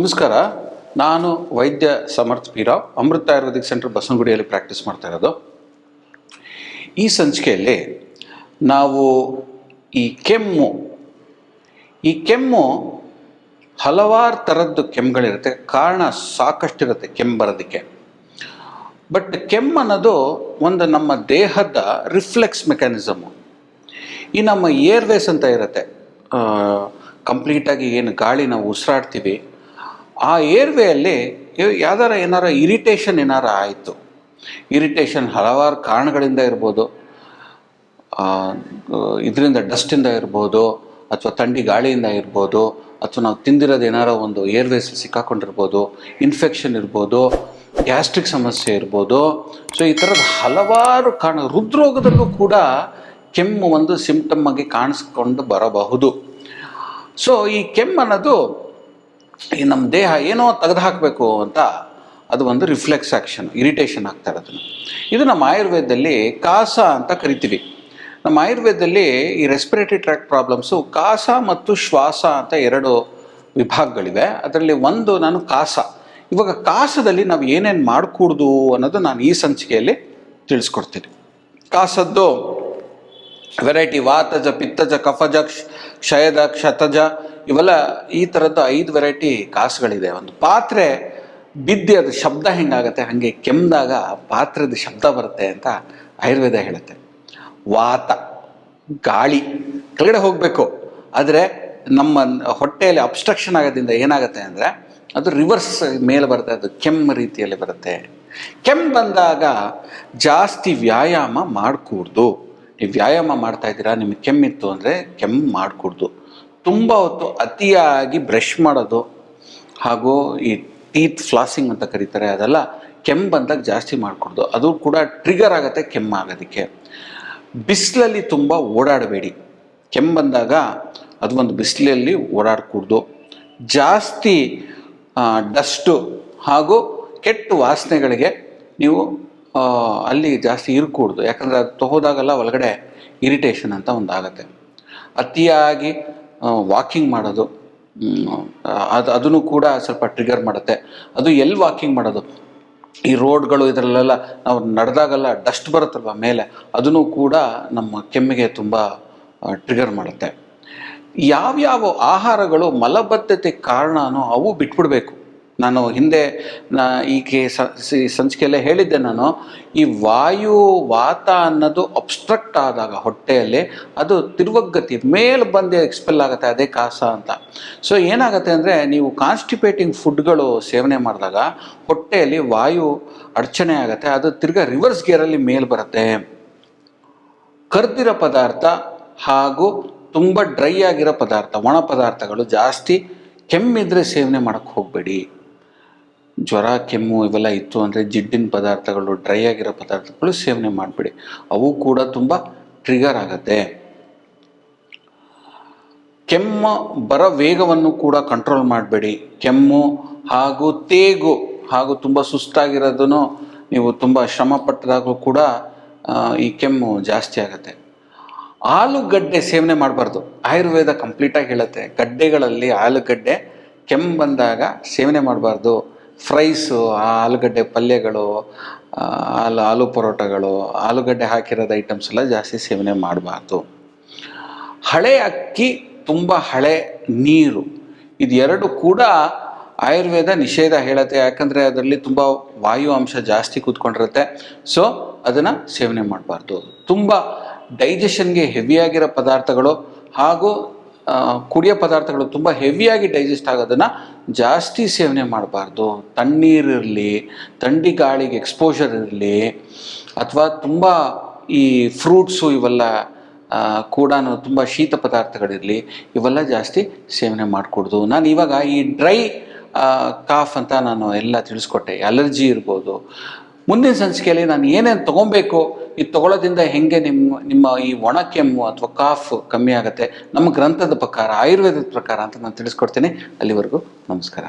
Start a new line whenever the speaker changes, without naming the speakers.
ನಮಸ್ಕಾರ. ನಾನು ವೈದ್ಯ ಸಮರ್ಥ್ ಪೀರಾವ್ ಅಮೃತ ಆಯುರ್ವೇದಿಕ್ ಸೆಂಟರ್ ಬಸವನಗುಡಿಯಲ್ಲಿ ಪ್ರಾಕ್ಟೀಸ್ ಮಾಡ್ತಾ ಇರೋದು. ಈ ಸಂಚಿಕೆಯಲ್ಲಿ ನಾವು ಈ ಕೆಮ್ಮು ಈ ಕೆಮ್ಮು ಹಲವಾರು ಥರದ್ದು ಕೆಮ್ಮುಗಳಿರುತ್ತೆ. ಕಾರಣ ಸಾಕಷ್ಟಿರುತ್ತೆ ಕೆಮ್ಮು ಬರೋದಕ್ಕೆ. ಬಟ್ ಕೆಮ್ಮು ಅನ್ನೋದು ಒಂದು ನಮ್ಮ ದೇಹದ ರಿಫ್ಲೆಕ್ಸ್ ಮೆಕ್ಯಾನಿಸಮು. ಈ ನಮ್ಮ ಏರ್ವೇಸ್ ಅಂತ ಇರುತ್ತೆ. ಕಂಪ್ಲೀಟಾಗಿ ಏನು ಗಾಳಿ ನಾವು ಉಸಿರಾಡ್ತೀವಿ ಆ ಏರ್ವೇಯಲ್ಲಿ ಯಾವ್ದಾರ ಏನಾರ ಇರಿಟೇಷನ್ ಏನಾರ ಆಯಿತು. ಇರಿಟೇಷನ್ ಹಲವಾರು ಕಾರಣಗಳಿಂದ ಇರ್ಬೋದು. ಇದರಿಂದ ಡಸ್ಟಿಂದ ಇರ್ಬೋದು, ಅಥವಾ ಥಂಡಿ ಗಾಳಿಯಿಂದ ಇರ್ಬೋದು, ಅಥವಾ ನಾವು ತಿಂದಿರೋದು ಏನಾರ ಒಂದು ಏರ್ವೇಸ್ ಸಿಕ್ಕಾಕೊಂಡಿರ್ಬೋದು, ಇನ್ಫೆಕ್ಷನ್ ಇರ್ಬೋದು, ಗ್ಯಾಸ್ಟ್ರಿಕ್ ಸಮಸ್ಯೆ ಇರ್ಬೋದು. ಸೊ ಈ ಥರದ ಹಲವಾರು ಕಾರಣ, ಹೃದ್ರೋಗದಲ್ಲೂ ಕೂಡ ಕೆಮ್ಮು ಒಂದು ಸಿಂಪ್ಟಮ್ ಆಗಿ ಕಾಣಿಸ್ಕೊಂಡು ಬರಬಹುದು. ಸೊ ಈ ಕೆಮ್ಮು ಅನ್ನೋದು ಈ ನಮ್ಮ ದೇಹ ಏನೋ ತೆಗೆದು ಹಾಕಬೇಕು ಅಂತ ಅದು ಒಂದು ರಿಫ್ಲೆಕ್ಸ್ ಆ್ಯಕ್ಷನ್ ಇರಿಟೇಷನ್ ಆಗ್ತಾ ಇರೋದನ್ನು ಇದು ನಮ್ಮ ಆಯುರ್ವೇದದಲ್ಲಿ ಕಾಸ ಅಂತ ಕರಿತೀವಿ. ನಮ್ಮ ಆಯುರ್ವೇದದಲ್ಲಿ ಈ ರೆಸ್ಪಿರೇಟರಿ ಟ್ರ್ಯಾಕ್ ಪ್ರಾಬ್ಲಮ್ಸು ಕಾಸ ಮತ್ತು ಶ್ವಾಸ ಅಂತ ಎರಡು ವಿಭಾಗಗಳಿವೆ. ಅದರಲ್ಲಿ ಒಂದು ನಾನು ಕಾಸ. ಇವಾಗ ಕಾಸದಲ್ಲಿ ನಾವು ಏನೇನು ಮಾಡಿಕೂಡ್ದು ಅನ್ನೋದು ನಾನು ಈ ಸಂಚಿಕೆಯಲ್ಲಿ ತಿಳಿಸ್ಕೊಡ್ತೀನಿ. ಕಾಸದ್ದು ವೆರೈಟಿ ವಾತಜ, ಪಿತ್ತಜ, ಕಫಜ, ಕ್ಷ- ಕ್ಷಯದ, ಕ್ಷತಜ ಇವೆಲ್ಲ ಈ ಥರದ್ದು ಐದು ವೆರೈಟಿ ಕಾಸುಗಳಿದೆ. ಒಂದು ಪಾತ್ರೆ ಬಿದ್ದಿ ಅದು ಶಬ್ದ ಹೆಂಗಾಗತ್ತೆ, ಹಾಗೆ ಕೆಮ್ಮಿದಾಗ ಪಾತ್ರದ ಶಬ್ದ ಬರುತ್ತೆ ಅಂತ ಆಯುರ್ವೇದ ಹೇಳುತ್ತೆ. ವಾತ, ಗಾಳಿ, ಕೆಳಗಡೆ ಹೋಗಬೇಕು. ಆದರೆ ನಮ್ಮ ಹೊಟ್ಟೆಯಲ್ಲಿ ಅಬ್ಸ್ಟ್ರಕ್ಷನ್ ಆಗೋದ್ರಿಂದ ಏನಾಗುತ್ತೆ ಅಂದರೆ ಅದು ರಿವರ್ಸ್ ಮೇಲೆ ಬರುತ್ತೆ, ಅದು ಕೆಮ್ಮ ರೀತಿಯಲ್ಲಿ ಬರುತ್ತೆ. ಕೆಮ್ಮು ಬಂದಾಗ ಜಾಸ್ತಿ ವ್ಯಾಯಾಮ ಮಾಡಕೂಡ್ದು. ನೀವು ವ್ಯಾಯಾಮ ಮಾಡ್ತಾ ಇದ್ದೀರಾ, ನಿಮಗೆ ಕೆಮ್ಮಿತ್ತು ಅಂದರೆ ಕೆಮ್ಮು ಮಾಡಕೂಡ್ದು. ತುಂಬ ಹೊತ್ತು ಅತಿಯಾಗಿ ಬ್ರಷ್ ಮಾಡೋದು ಹಾಗೂ ಈ ಟೀತ್ ಫ್ಲಾಸಿಂಗ್ ಅಂತ ಕರೀತಾರೆ, ಅದೆಲ್ಲ ಕೆಮ್ಮು ಬಂದಾಗ ಜಾಸ್ತಿ ಮಾಡಿಕೊಡೋದು. ಅದು ಕೂಡ ಟ್ರಿಗರ್ ಆಗುತ್ತೆ, ಕೆಮ್ಮು ಆಗೋದಕ್ಕೆ. ಬಿಸಿಲಲ್ಲಿ ತುಂಬ ಓಡಾಡಬೇಡಿ. ಕೆಮ್ಮು ಬಂದಾಗ ಅದು ಒಂದು ಬಿಸಿಲಲ್ಲಿ ಓಡಾಡ್ಕೂಡ್ದು. ಜಾಸ್ತಿ ಡಸ್ಟು ಹಾಗೂ ಕೆಟ್ಟ ವಾಸನೆಗಳಿಗೆ ನೀವು ಅಲ್ಲಿ ಜಾಸ್ತಿ ಇರ್ಕೂಡ್ದು. ಯಾಕಂದರೆ ಅದು ಹೋದಾಗೆಲ್ಲ ಒಳಗಡೆ ಇರಿಟೇಷನ್ ಅಂತ ಒಂದು ಅತಿಯಾಗಿ ವಾಕಿಂಗ್ ಮಾಡೋದು. ಅದು, ಅದನ್ನು ಕೂಡ ಸ್ವಲ್ಪ ಟ್ರಿಗರ್ ಮಾಡುತ್ತೆ. ಅದು ಎಲ್ಲಿ ವಾಕಿಂಗ್ ಮಾಡೋದು? ಈ ರೋಡ್ಗಳು ಇದರಲ್ಲೆಲ್ಲ ನಾವು ನಡೆದಾಗೆಲ್ಲ ಡಸ್ಟ್ ಬರುತ್ತಲ್ವ ಮೇಲೆ, ಅದನ್ನು ಕೂಡ ನಮ್ಮ ಕೆಮ್ಮಿಗೆ ತುಂಬ ಟ್ರಿಗರ್ ಮಾಡುತ್ತೆ. ಯಾವ್ಯಾವ ಆಹಾರಗಳು ಮಲಬದ್ಧತೆ ಕಾರಣನೋ ಅವು ಬಿಟ್ಬಿಡ್ಬೇಕು. ನಾನು ಹಿಂದೆ, ನಾ ಈಕೆ ಸಂಚಿಕೆಯಲ್ಲೇ ಹೇಳಿದ್ದೆ ನಾನು, ಈ ವಾಯು ವಾತ ಅನ್ನೋದು ಅಬ್ಸ್ಟ್ರಕ್ಟ್ ಆದಾಗ ಹೊಟ್ಟೆಯಲ್ಲಿ, ಅದು ತಿರುವಗತಿ ಮೇಲೆ ಬಂದು ಎಕ್ಸ್ಪೆಲ್ ಆಗುತ್ತೆ, ಅದೇ ಕಾಸ ಅಂತ. ಸೊ ಏನಾಗುತ್ತೆ ಅಂದರೆ, ನೀವು ಕಾನ್ಸ್ಟಿಪೇಟಿಂಗ್ ಫುಡ್ಗಳು ಸೇವನೆ ಮಾಡಿದಾಗ ಹೊಟ್ಟೆಯಲ್ಲಿ ವಾಯು ಅಡಚಣೆ ಆಗುತ್ತೆ, ಅದು ತಿರ್ಗಾ ರಿವರ್ಸ್ ಗೇರಲ್ಲಿ ಮೇಲೆ ಬರುತ್ತೆ. ಕರ್ದಿರೋ ಪದಾರ್ಥ ಹಾಗೂ ತುಂಬ ಡ್ರೈ ಆಗಿರೋ ಪದಾರ್ಥ, ಒಣ ಪದಾರ್ಥಗಳು ಜಾಸ್ತಿ ಕೆಮ್ಮಿದ್ರೆ ಸೇವನೆ ಮಾಡೋಕ್ಕೆ ಹೋಗಬೇಡಿ. ಜ್ವರ, ಕೆಮ್ಮು ಇವೆಲ್ಲ ಇತ್ತು ಅಂದರೆ ಜಿಡ್ಡಿನ ಪದಾರ್ಥಗಳು, ಡ್ರೈ ಆಗಿರೋ ಪದಾರ್ಥಗಳು ಸೇವನೆ ಮಾಡಿಬಿಡಿ. ಅವು ಕೂಡ ತುಂಬ ಟ್ರಿಗರ್ ಆಗುತ್ತೆ. ಕೆಮ್ಮು ಬರೋ ವೇಗವನ್ನು ಕೂಡ ಕಂಟ್ರೋಲ್ ಮಾಡಬೇಡಿ. ಕೆಮ್ಮು ಹಾಗೂ ತೇಗು ಹಾಗೂ ತುಂಬ ಸುಸ್ತಾಗಿರೋದನ್ನು ನೀವು ತುಂಬ ಶ್ರಮ ಪಟ್ಟದಾಗೂ ಕೂಡ ಈ ಕೆಮ್ಮು ಜಾಸ್ತಿ ಆಗುತ್ತೆ. ಆಲೂಗಡ್ಡೆ ಸೇವನೆ ಮಾಡಬಾರ್ದು. ಆಯುರ್ವೇದ ಕಂಪ್ಲೀಟಾಗಿ ಹೇಳುತ್ತೆ. ಗಡ್ಡೆಗಳಲ್ಲಿ ಆಲೂಗಡ್ಡೆ ಕೆಮ್ಮು ಬಂದಾಗ ಸೇವನೆ ಮಾಡಬಾರ್ದು. ಫ್ರೈಸು, ಆ ಆಲೂಗಡ್ಡೆ ಪಲ್ಯಗಳು ಆಲು, ಆಲೂ ಪರೋಟಗಳು, ಆಲೂಗಡ್ಡೆ ಹಾಕಿರೋದು ಐಟಮ್ಸ್ ಎಲ್ಲ ಜಾಸ್ತಿ ಸೇವನೆ ಮಾಡಬಾರ್ದು. ಹಳೆ ಅಕ್ಕಿ ತುಂಬ ಹಳೆ ನೀರು. ಇದು ಎರಡು ಕೂಡ ಆಯುರ್ವೇದ ನಿಷೇಧ ಹೇಳುತ್ತೆ. ಯಾಕಂದರೆ ಅದರಲ್ಲಿ ತುಂಬ ವಾಯು ಅಂಶ ಜಾಸ್ತಿ ಕೂತ್ಕೊಂಡಿರುತ್ತೆ. ಸೊ ಅದನ್ನು ಸೇವನೆ ಮಾಡಬಾರ್ದು. ತುಂಬ ಡೈಜೆಷನ್ಗೆ ಹೆವಿಯಾಗಿರೋ ಪದಾರ್ಥಗಳು ಹಾಗೂ ಕುಡಿಯೋ ಪದಾರ್ಥಗಳು ತುಂಬ ಹೆವಿಯಾಗಿ ಡೈಜೆಸ್ಟ್ ಆಗೋದನ್ನು ಜಾಸ್ತಿ ಸೇವನೆ ಮಾಡಬಾರ್ದು. ತಣ್ಣೀರಿರಲಿ ಥಂಡಿ ಗಾಳಿಗೆ ಎಕ್ಸ್ಪೋಜರ್ ಇರಲಿ, ಅಥವಾ ತುಂಬ ಈ ಫ್ರೂಟ್ಸು ಇವೆಲ್ಲ ಕೂಡ ತುಂಬ ಶೀತ ಪದಾರ್ಥಗಳಿರಲಿ, ಇವೆಲ್ಲ ಜಾಸ್ತಿ ಸೇವನೆ ಮಾಡಿಕೊಡ್ದು. ನಾನು ಇವಾಗ ಈ ಡ್ರೈ ಕಾಫ್ ಅಂತ ನಾನು ಎಲ್ಲ ತಿಳಿಸ್ಕೊಟ್ಟೆ. ಅಲರ್ಜಿ ಇರ್ಬೋದು. ಮುಂದಿನ ಸಂಚಿಕೆಯಲ್ಲಿ ನಾನು ಏನೇನು ತೊಗೊಬೇಕು ಇದು ತಗೊಳ್ಳೋದಿಂದ ಹೆಂಗೆ ನಿಮ್ಮ ನಿಮ್ಮ ಈ ಒಣ ಕೆಮ್ಮು ಅಥವಾ ಕಾಫ್ ಕಮ್ಮಿ ಆಗುತ್ತೆ? ನಮ್ಮ ಗ್ರಂಥದ ಪ್ರಕಾರ, ಆಯುರ್ವೇದದ ಪ್ರಕಾರ ಅಂತ ನಾನು ತಿಳಿಸ್ಕೊಡ್ತೀನಿ. ಅಲ್ಲಿವರೆಗೂ ನಮಸ್ಕಾರ.